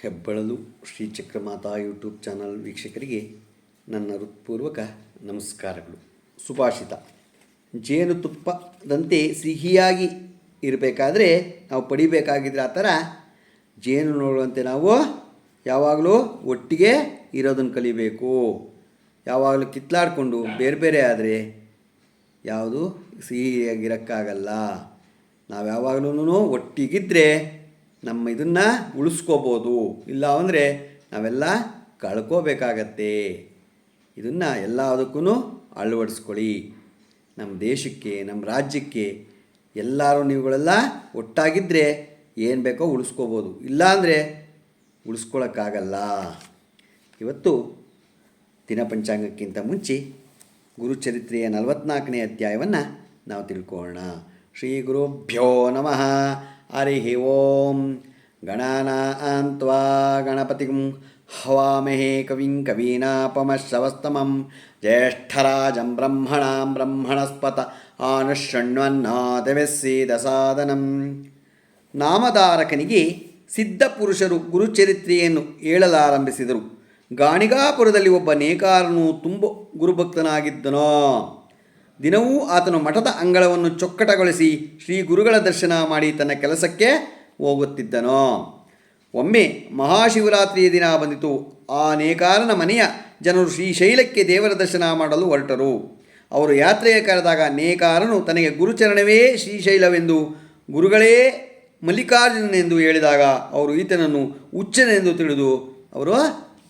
ಹೆಬ್ಬಳಲು Shri Chakramata YouTube channel ವೀಕ್ಷಕರಿಗೆ ನನ್ನ ಹೃತ್ಪೂರ್ವಕ ನಮಸ್ಕಾರಗಳು. ಸುಭಾಷಿತ. ಜೇನುತುಪ್ಪದಂತೆ ಸಿಹಿಯಾಗಿ ಇರಬೇಕಾದ್ರೆ ನಾವು ಪಡಿಬೇಕಾಗಿದ್ರೆ ಆ ಥರ ಜೇನು ನೋಡುವಂತೆ ನಾವು ಯಾವಾಗಲೂ ಒಟ್ಟಿಗೆ ಇರೋದನ್ನು ಕಲಿಬೇಕು. ಯಾವಾಗಲೂ ಕಿತ್ಲಾಡಿಕೊಂಡು ಬೇರೆ ಬೇರೆ ಆದರೆ ಯಾವುದು ಸಿಹಿಯಾಗಿರೋಕ್ಕಾಗಲ್ಲ ನಾವು ಯಾವಾಗಲೂ ಒಟ್ಟಿಗಿದ್ದರೆ ನಮ್ಮ ಇದನ್ನು ಉಳಿಸ್ಕೋಬೋದು. ಇಲ್ಲ ಅಂದರೆ ನಾವೆಲ್ಲ ಕಳ್ಕೋಬೇಕಾಗತ್ತೆ. ಇದನ್ನು ಎಲ್ಲದಕ್ಕೂ ಅಳವಡಿಸ್ಕೊಳ್ಳಿ. ನಮ್ಮ ದೇಶಕ್ಕೆ, ನಮ್ಮ ರಾಜ್ಯಕ್ಕೆ ಎಲ್ಲರೂ ನೀವುಗಳೆಲ್ಲ ಒಟ್ಟಾಗಿದ್ದರೆ ಏನು ಬೇಕೋ ಉಳಿಸ್ಕೋಬೋದು. ಇಲ್ಲಾಂದರೆ ಉಳಿಸ್ಕೊಳಕ್ಕಾಗಲ್ಲ. ಇವತ್ತು ದಿನಪಂಚಾಂಗಕ್ಕಿಂತ ಮುಂಚೆ ಗುರುಚರಿತ್ರೆಯ ನಲವತ್ನಾಲ್ಕನೇ ಅಧ್ಯಾಯವನ್ನು ನಾವು ತಿಳ್ಕೊಳ್ಳೋಣ. ಶ್ರೀ ಗುರುಭ್ಯೋ ನಮಃ ಹರಿ ಓಂ ಗಣಾನಾಂತ್ವಾ ಗಣಪತಿಂ ಹವಾಮಹೇ ಕವಿಂ ಕವೀನಾಪಮಶ್ರವಸ್ತಮಂ ಜ್ಯೇಷ್ಠರಾಜಂ ಬ್ರಹ್ಮಣಾಂ ಬ್ರಹ್ಮಣಸ್ಪತ ಆನುಷಣ್ವನ್ನಾದವೆಸ್ಸೇದಸಾದನಂ ನಾಮಧಾರಕನಿಗೆ ಸಿದ್ಧಪುರುಷರು ಗುರುಚರಿತ್ರೆಯನ್ನು ಹೇಳಲಾರಂಭಿಸಿದರು ಗಾಣಿಗಾಪುರದಲ್ಲಿ ಒಬ್ಬ ನೇಕಾರನು ತುಂಬ ಗುರುಭಕ್ತನಾಗಿದ್ದನೋ? ದಿನವೂ ಆತನು ಮಠದ ಅಂಗಳವನ್ನು ಚೊಕ್ಕಟಗೊಳಿಸಿ ಶ್ರೀ ಗುರುಗಳ ದರ್ಶನ ಮಾಡಿ ತನ್ನ ಕೆಲಸಕ್ಕೆ ಹೋಗುತ್ತಿದ್ದನು. ಒಮ್ಮೆ ಮಹಾಶಿವರಾತ್ರಿಯ ದಿನ ಬಂದಿತು. ಆ ನೇಕಾರನ ಮನೆಯ ಜನರು ಶ್ರೀಶೈಲಕ್ಕೆ ದೇವರ ದರ್ಶನ ಮಾಡಲು ಹೊರಟರು. ಅವರು ಯಾತ್ರೆಯ ಕರೆದಾಗ ನೇಕಾರನು ತನಗೆ ಗುರುಚರಣವೇ ಶ್ರೀಶೈಲವೆಂದು ಗುರುಗಳೇ ಮಲ್ಲಿಕಾರ್ಜುನನೆಂದು ಹೇಳಿದಾಗ ಅವರು ಈತನನ್ನು ಹುಚ್ಚನೆಂದು ತಿಳಿದು ಅವರು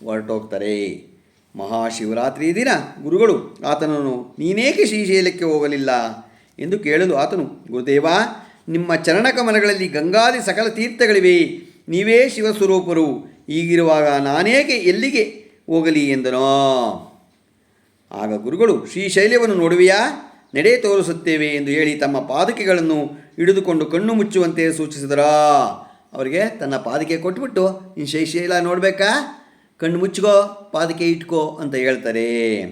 ಹೊರಟೋಗ್ತಾರೆ. ಮಹಾಶಿವರಾತ್ರಿ ದಿನ ಗುರುಗಳು, ಆತನನ್ನು ನೀನೇಕೆ ಶ್ರೀಶೈಲಕ್ಕೆ ಹೋಗಲಿಲ್ಲ ಎಂದು ಕೇಳಲು ಆತನು, ಗುರುದೇವ, ನಿಮ್ಮ ಚರಣಕಮಲಗಳಲ್ಲಿ ಗಂಗಾದಿ ಸಕಲ ತೀರ್ಥಗಳಿವೆ, ನೀವೇ ಶಿವಸ್ವರೂಪರು ಈಗಿರುವಾಗ ನಾನೇಕೆ ಎಲ್ಲಿಗೆ ಹೋಗಲಿ ಎಂದನೋ. ಆಗ ಗುರುಗಳು ಶ್ರೀಶೈಲ್ಯವನ್ನು ನೋಡುವೆಯಾ? ನಡೆ ತೋರಿಸುತ್ತೇವೆ ಎಂದು ಹೇಳಿ ತಮ್ಮ ಪಾದಕೆಗಳನ್ನು ಹಿಡಿದುಕೊಂಡು ಕಣ್ಣು ಮುಚ್ಚುವಂತೆ ಸೂಚಿಸಿದರಾ. ಅವರಿಗೆ ತನ್ನ ಪಾದಕೆ ಕೊಟ್ಬಿಟ್ಟು ನೀನು ಶೈಶೈಲ ನೋಡಬೇಕಾ? ಕಣ್ಣು ಮುಚ್ಚಿಕೋ ಪಾದಕೆ ಇಟ್ಕೋ ಅಂತ ಹೇಳ್ತಾರೆ.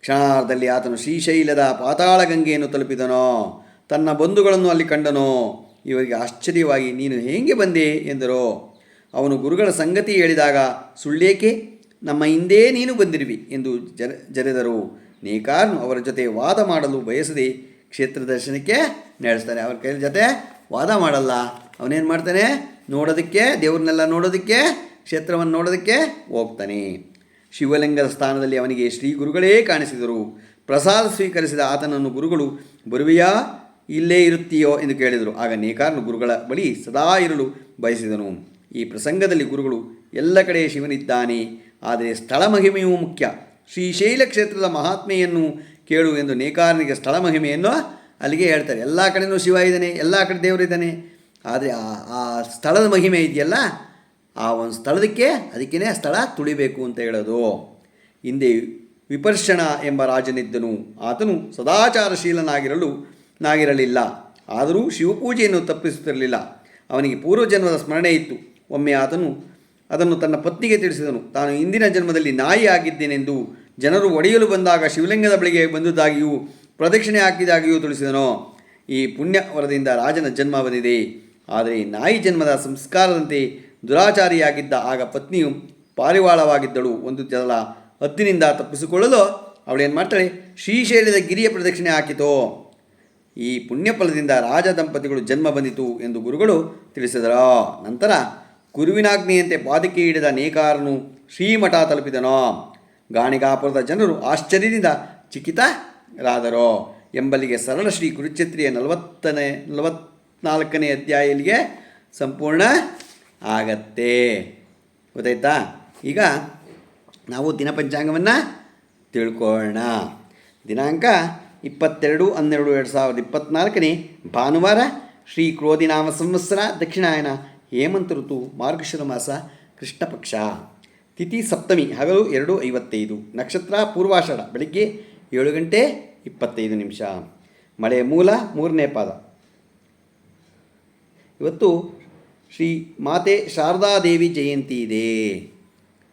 ಕ್ಷಣಾರ್ಧದಲ್ಲಿ ಆತನು ಶ್ರೀಶೈಲದ ಪಾತಾಳ ಗಂಗೆಯನ್ನು ತಲುಪಿದನೋ, ತನ್ನ ಬಂಧುಗಳನ್ನು ಅಲ್ಲಿ ಕಂಡನೋ, ಇವರಿಗೆ ಆಶ್ಚರ್ಯವಾಗಿ, ನೀನು ಹೇಗೆ ಬಂದೆ ಎಂದರು. ಅವನು ಗುರುಗಳ ಸಂಗತಿ ಹೇಳಿದಾಗ, ಸುಳ್ಳೇಕೆ? ನಮ್ಮ ಹಿಂದೆ ನೀನು ಬಂದಿರುವಿ ಎಂದು ಜರ, ಜರೆದರು. ನೇಕಾರನು ಅವರ ಜೊತೆ ವಾದ ಮಾಡಲು ಬಯಸದೆ ಕ್ಷೇತ್ರ ದರ್ಶನಕ್ಕೆ ನಡೆಸ್ತಾರೆ. ಅವ್ರ ಕೈ ಜೊತೆ ವಾದ ಮಾಡಲ್ಲ. ಅವನೇನು ಮಾಡ್ತಾನೆ? ನೋಡೋದಕ್ಕೆ, ದೇವ್ರನ್ನೆಲ್ಲ ನೋಡೋದಕ್ಕೆ ಕ್ಷೇತ್ರವನ್ನು ನೋಡೋದಕ್ಕೆ ಹೋಗ್ತಾನೆ. ಶಿವಲಿಂಗದ ಸ್ಥಾನದಲ್ಲಿ ಅವನಿಗೆ ಶ್ರೀ ಗುರುಗಳೇ ಕಾಣಿಸಿದರು. ಪ್ರಸಾದ ಸ್ವೀಕರಿಸಿದ ಆತನನ್ನು ಗುರುಗಳು, ಬರುವೆಯಾ, ಇಲ್ಲೇ ಇರುತ್ತೀಯೋ ಎಂದು ಕೇಳಿದರು. ಆಗ ನೇಕಾರನು ಗುರುಗಳ ಬಳಿ ಸದಾ ಇರಲು ಬಯಸಿದನು. ಈ ಪ್ರಸಂಗದಲ್ಲಿ ಗುರುಗಳು, ಎಲ್ಲ ಕಡೆ ಶಿವನಿದ್ದಾನೆ, ಆದರೆ ಸ್ಥಳ ಮಹಿಮೆಯೂ ಮುಖ್ಯ. ಶ್ರೀಶೈಲ ಕ್ಷೇತ್ರದ ಮಹಾತ್ಮೆಯನ್ನು ಕೇಳು ಎಂದು ನೇಕಾರನಿಗೆ ಸ್ಥಳ ಮಹಿಮೆಯನ್ನು ಅಲ್ಲಿಗೆ ಹೇಳ್ತಾರೆ. ಎಲ್ಲ ಕಡೆಯೂ ಶಿವ ಇದ್ದಾನೆ, ಎಲ್ಲ ಕಡೆ ದೇವರಿದ್ದಾನೆ ಆದರೆ ಆ ಆ ಸ್ಥಳದ ಮಹಿಮೆ ಇದೆಯಲ್ಲ? ಆ ಒಂದು ಸ್ಥಳದಕ್ಕೆ ಅದಕ್ಕೇ ಸ್ಥಳ ತುಳಿಬೇಕು ಅಂತ ಹೇಳೋದು. ಹಿಂದೆ ವಿಪರ್ಷಣ ಎಂಬ ರಾಜನಿದ್ದನು. ಆತನು ಸದಾಚಾರಶೀಲನಾಗಿರಲು ನಾಗಿರಲಿಲ್ಲ. ಆದರೂ ಶಿವಪೂಜೆಯನ್ನು ತಪ್ಪಿಸುತ್ತಿರಲಿಲ್ಲ. ಅವನಿಗೆ ಪೂರ್ವಜನ್ಮದ ಸ್ಮರಣೆ ಇತ್ತು. ಒಮ್ಮೆ ಆತನು ಅದನ್ನು ತನ್ನ ಪತ್ನಿಗೆ ತಿಳಿಸಿದನು. ತಾನು ಇಂದಿನ ಜನ್ಮದಲ್ಲಿ ನಾಯಿ ಆಗಿದ್ದೇನೆಂದು ಜನರು ಒಡೆಯಲು ಬಂದಾಗ ಶಿವಲಿಂಗದ ಬಳಿಗೆ ಬಂದುದಾಗಿಯೂ ಪ್ರದಕ್ಷಿಣೆ ಹಾಕಿದಾಗಿಯೂ ತಿಳಿಸಿದನು. ಈ ಪುಣ್ಯ ವರದಿಂದ ರಾಜನ ಜನ್ಮ ಬಂದಿದೆ. ಆದರೆ ನಾಯಿ ಜನ್ಮದ ಸಂಸ್ಕಾರದಂತೆ ದುರಾಚಾರಿಯಾಗಿದ್ದ ಆಗ ಪತ್ನಿಯು ಪಾರಿವಾಳವಾಗಿದ್ದಳು. ಒಂದು ಜಲ ಹತ್ತಿನಿಂದ ತಪ್ಪಿಸಿಕೊಳ್ಳಲು ಅವಳೇನು ಮಾಡ್ತಾಳೆ? ಶ್ರೀಶೈಲದ ಗಿರಿಯ ಪ್ರದಕ್ಷಿಣೆ ಹಾಕಿತು. ಈ ಪುಣ್ಯಫಲದಿಂದ ರಾಜ ದಂಪತಿಗಳು ಜನ್ಮ ಬಂದಿತು ಎಂದು ಗುರುಗಳು ತಿಳಿಸಿದರು. ನಂತರ ಗುರುವಿನಾಜ್ಞೆಯಂತೆ ಪಾದಕ್ಕೆ ಹಿಡಿದ ನೇಕಾರನು ಶ್ರೀಮಠ ತಲುಪಿದನೋ. ಗಾಣಿಗಾಪುರದ ಜನರು ಆಶ್ಚರ್ಯದಿಂದ ಚಿಕಿತರಾದರು ಎಂಬಲ್ಲಿಗೆ ಸರಳ ಶ್ರೀ ಕುರುಚಿತ್ರಿಯ ನಲವತ್ತನೇ, ನಲವತ್ನಾಲ್ಕನೇ ಅಧ್ಯಾಯಲ್ಲಿಗೆ ಸಂಪೂರ್ಣ ಆಗತ್ತೆ. ಗೊತ್ತಾಯ್ತಾ? ಈಗ ನಾವು ದಿನ ಪಂಚಾಂಗವನ್ನು ತಿಳ್ಕೊಳ್ಳೋಣ. ದಿನಾಂಕ ಇಪ್ಪತ್ತೆರಡು ಹನ್ನೆರಡು ಎರಡು ಸಾವಿರದ ಇಪ್ಪತ್ತ್ನಾಲ್ಕನೇ ಭಾನುವಾರ ಶ್ರೀ ಕ್ರೋಧಿನಾಮ ಸಂವತ್ಸರ ದಕ್ಷಿಣಾಯನ ಹೇಮಂತ ಋತು ಮಾರ್ಗಶಿರ ಮಾಸ ಕೃಷ್ಣ ಪಕ್ಷ ತಿಥಿ ಸಪ್ತಮಿ ಹಗಲು ಎರಡು ಐವತ್ತೈದು, ನಕ್ಷತ್ರ ಪೂರ್ವಾಷಾಢ ಬೆಳಿಗ್ಗೆ ಏಳು ಗಂಟೆ ಇಪ್ಪತ್ತೈದು ನಿಮಿಷ. ಮಳೆ ಮೂಲ ಮೂರನೇ ಪಾದ. ಇವತ್ತು ಶ್ರೀ ಮಾತೆ ಶಾರದಾದೇವಿ ಜಯಂತಿ ಇದೆ.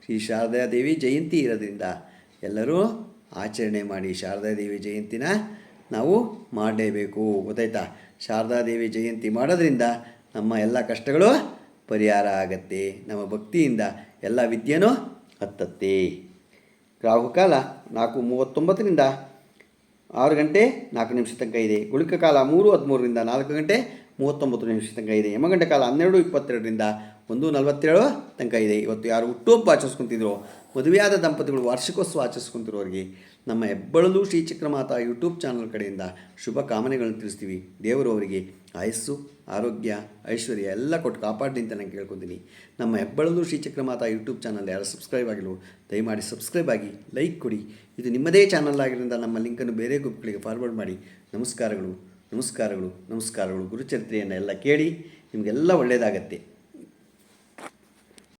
ಶ್ರೀ ಶಾರದಾದೇವಿ ಜಯಂತಿ ಇರೋದ್ರಿಂದ ಎಲ್ಲರೂ ಆಚರಣೆ ಮಾಡಿ ಶಾರದಾದೇವಿ ಜಯಂತಿನ ನಾವು ಮಾಡಲೇಬೇಕು. ಗೊತ್ತಾಯ್ತಾ? ಶಾರದಾದೇವಿ ಜಯಂತಿ ಮಾಡೋದ್ರಿಂದ ನಮ್ಮ ಎಲ್ಲ ಕಷ್ಟಗಳು ಪರಿಹಾರ ಆಗತ್ತೆ. ನಮ್ಮ ಭಕ್ತಿಯಿಂದ ಎಲ್ಲ ವಿದ್ಯೆನೂ ಹತ್ತತ್ತೆ. ರಾಹುಕಾಲ ನಾಲ್ಕು ಮೂವತ್ತೊಂಬತ್ತರಿಂದ ಆರು ಗಂಟೆ ನಾಲ್ಕು ನಿಮಿಷ ತನಕ ಇದೆ. ಗುಳಿಕ ಕಾಲ ಮೂರು ಹದಿಮೂರರಿಂದ ನಾಲ್ಕು ಗಂಟೆ ಮೂವತ್ತೊಂಬತ್ತು ನಿಮಿಷ ತನಕ ಇದೆ. ಯಮಗಂಡ ಕಾಲ ಹನ್ನೆರಡು ಇಪ್ಪತ್ತೆರಡರಿಂದ ಒಂದು ನಲವತ್ತೇಳು ತನಕ ಇದೆ. ಇವತ್ತು ಯಾರು ಹುಟ್ಟುಹಬ್ಬ ಆಚರಿಸ್ಕೊಂತಿದ್ರು, ಮದುವೆಯಾದ ದಂಪತಿಗಳು ವಾರ್ಷಿಕೋತ್ಸವ ಆಚರಿಸ್ಕೊಂತಿರೋರಿಗೆ ನಮ್ಮ ಹೆಬ್ಬಳಲು ಶ್ರೀ ಚಕ್ರಮಾತಾ ಯೂಟ್ಯೂಬ್ ಚಾನಲ್ ಕಡೆಯಿಂದ ಶುಭ ಕಾಮನೆಗಳನ್ನು ತಿಳಿಸ್ತೀವಿ. ದೇವರು ಅವರಿಗೆ ಆಯಸ್ಸು, ಆರೋಗ್ಯ, ಐಶ್ವರ್ಯ ಎಲ್ಲ ಕೊಟ್ಟು ಕಾಪಾಡಲಿ ಅಂತ ನಾನು ಕೇಳ್ಕೊತೀನಿ. ನಮ್ಮ ಹೆಬ್ಬಳಲು ಶ್ರೀ ಚಕ್ರಮಾತಾ ಯೂಟ್ಯೂಬ್ ಚಾನಲ್ ಯಾರು ಸಬ್ಸ್ಕ್ರೈಬ್ ಆಗಿಲ್ಲ ದಯಮಾಡಿ ಸಬ್ಸ್ಕ್ರೈಬ್ ಆಗಿ ಲೈಕ್ ಕೊಡಿ. ಇದು ನಿಮ್ಮದೇ ಚಾನಲ್ ಆಗಿರೋದ್ರಿಂದ ನಮ್ಮ ಲಿಂಕನ್ನು ಬೇರೆ ಗ್ರೂಪ್ಗಳಿಗೆ ಫಾರ್ವರ್ಡ್ ಮಾಡಿ. ನಮಸ್ಕಾರಗಳು. ನಮಸ್ಕಾರಗಳು ನಮಸ್ಕಾರಗಳು. ಗುರುಚರಿತ್ರೆಯನ್ನು ಎಲ್ಲ ಕೇಳಿ ನಿಮಗೆಲ್ಲ ಒಳ್ಳೆಯದಾಗತ್ತೆ